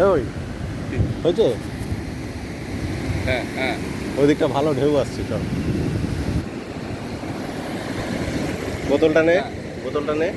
ওই হয়েছে? হ্যাঁ হ্যাঁ। ওই দিকটা ভালো ঢেউ আসছে চল। বোতলটা নে। বোতলটা নে।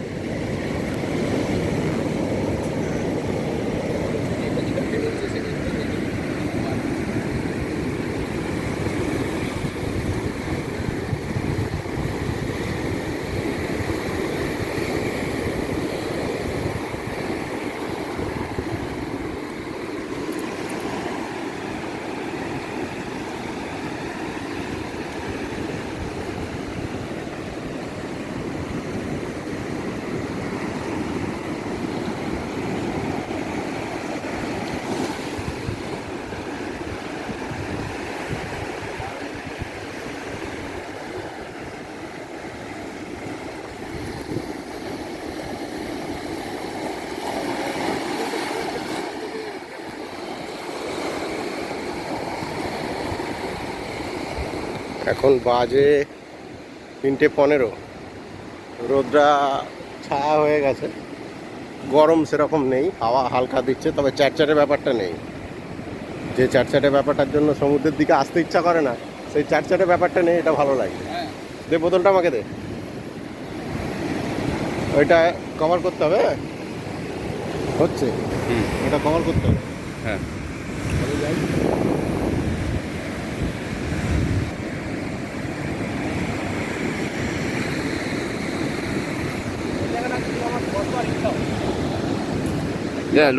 এখন বাজে তিনটে পনেরো। রোদরা ছায়া হয়ে গেছে। গরম সেরকম নেই হাওয়া হালকা দিচ্ছে তবে চ্যাটচ্যাটে ব্যাপারটা নেই। যে চ্যাটচ্যাটে ব্যাপারটার জন্য সমুদ্রের দিকে আসতে ইচ্ছা করে না সেই চ্যাটচ্যাটে ব্যাপারটা নেই এটা ভালো লাগে। দে বোতলটা আমাকে দে। ওইটা কভার করতে হবে হ্যাঁ? হচ্ছে? ওটা কভার করতে হবে। হ্যাঁ।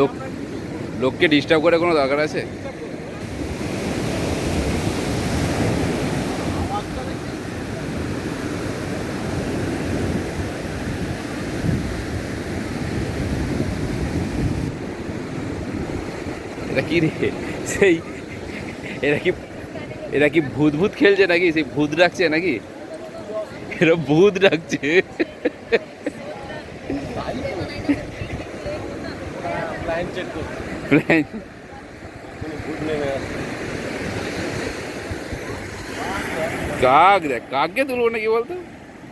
লোক, লোককে ডিস্টার্ব করে কোনো দরকার আছে? এটা কি রে? সেই, এরা কি এরা কি ভূত ভূত খেলছে নাকি? সেই ভূত ডাকছে নাকি? এরা ভূত ప్లాన్ చెట్టు ప్లాన్ కాగ్రే కాగ్గే తులు ఉన్నాయి ఇవాళ